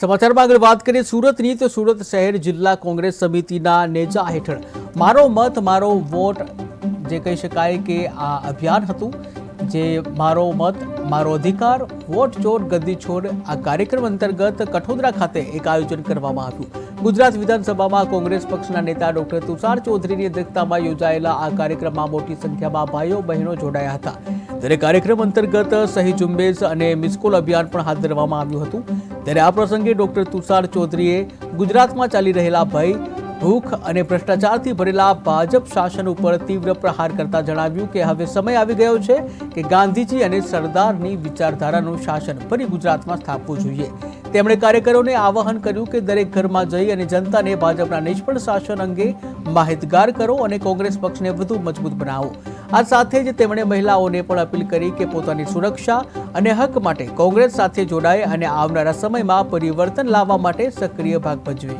સમાચારમાં આગળ વાત કરીએ સુરતની તો સુરત શહેર જિલ્લા કોંગ્રેસ સમિતિના નેજા હેઠળ મારો મત, મારો વોટ, જે કહી શકાય કે આ અભિયાન હતું, જે મારો મત, મારો અધિકાર, વોટ, ચોર, ગદ્દી, છોડ, આ કાર્યક્રમ અંતર્ગત કઠોદરા ખાતે એક આયોજન કરવામાં આવ્યું. ગુજરાત વિધાનસભામાં કોંગ્રેસ પક્ષના નેતા ડોક્ટર તુષાર ચૌધરીની અધ્યક્ષતામાં યોજાયેલા આ કાર્યક્રમમાં મોટી સંખ્યામાં ભાઈઓ, બહેનો જોડાયા હતા. ત્યારે કાર્યક્રમ અંતર્ગત સહી ઝુંબેશ અને મિસકોલ અભિયાન પણ હાથ ધરવામાં આવ્યું હતું. ત્યારે આ પ્રસંગે ડોક્ટર તુષાર ચૌધરીએ ગુજરાતમાં ચાલી રહેલા ભય, ભૂખ અને ભ્રષ્ટાચારથી ભરેલા ભાજપ શાસન ઉપર તીવ્ર પ્રહાર કરતા જણાવ્યું કે હવે સમય આવી ગયો છે કે ગાંધીજી અને સરદારની વિચારધારાનું શાસન ફરી ગુજરાતમાં સ્થાપવું જોઈએ. તેમણે કાર્યકરોને આવાહન કર્યું કે દરેક ઘરમાં જઈ અને જનતાને ભાજપના નિષ્ફળ શાસન અંગે માહિતગાર કરો અને કોંગ્રેસ પક્ષને વધુ મજબૂત બનાવો. આ સાથે જ તેમણે મહિલાઓને પણ અપીલ કરી કે પોતાની સુરક્ષા અને હક માટે કોંગ્રેસ સાથે જોડાય અને આવનારા સમયમાં પરિવર્તન લાવવા માટે સક્રિય ભાગ ભજવે.